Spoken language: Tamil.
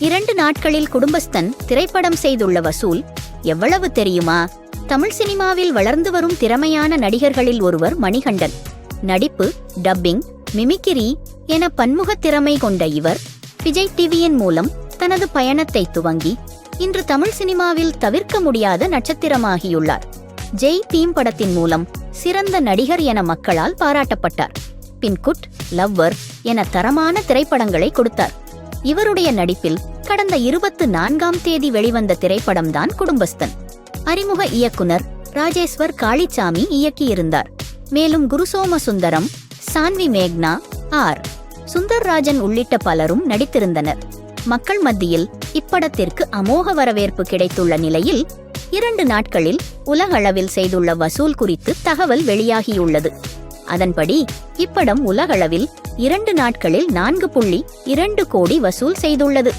இரண்டு நாட்களில் குடும்பஸ்தன் திரைப்படம் செய்துள்ள வசூல் எவ்வளவு தெரியுமா? தமிழ் சினிமாவில் வளர்ந்து வரும் திறமையான நடிகர்களில் ஒருவர் மணிகண்டன். நடிப்பு டப்பிங் மிமிக்கிரி என பன்முகத் திறமை கொண்ட இவர் விஜய் டிவியின் மூலம் தனது பயணத்தை துவங்கி இன்று தமிழ் சினிமாவில் தவிர்க்க முடியாத நட்சத்திரமாகியுள்ளார். ஜெய் தீம் படத்தின் மூலம் சிறந்த நடிகர் என மக்களால் பாராட்டப்பட்டார். பின்குட் லவ்வர் என தரமான திரைப்படங்களை கொடுத்தார். இவருடைய நடிப்பில் கடந்த இருபத்து நான்காம் தேதி வெளிவந்த திரைப்படம்தான் குடும்பஸ்தன். அறிமுக இயக்குனர் ராஜேஸ்வர் காளிச்சாமி இயக்கியிருந்தார். மேலும் குருசோம சுந்தரம் சான்வி மேக்னா ஆர். சுந்தர்ராஜன் உள்ளிட்ட பலரும் நடித்திருந்தனர். மக்கள் மத்தியில் இப்படத்திற்கு அமோக வரவேற்பு கிடைத்துள்ள நிலையில் இரண்டு நாட்களில் உலகளவில் செய்துள்ள வசூல் குறித்து தகவல் வெளியாகியுள்ளது. அதன்படி இப்படம் உலகளவில் இரண்டு நாட்களில் நான்கு புள்ளி இரண்டு கோடி வசூல் செய்துள்ளது.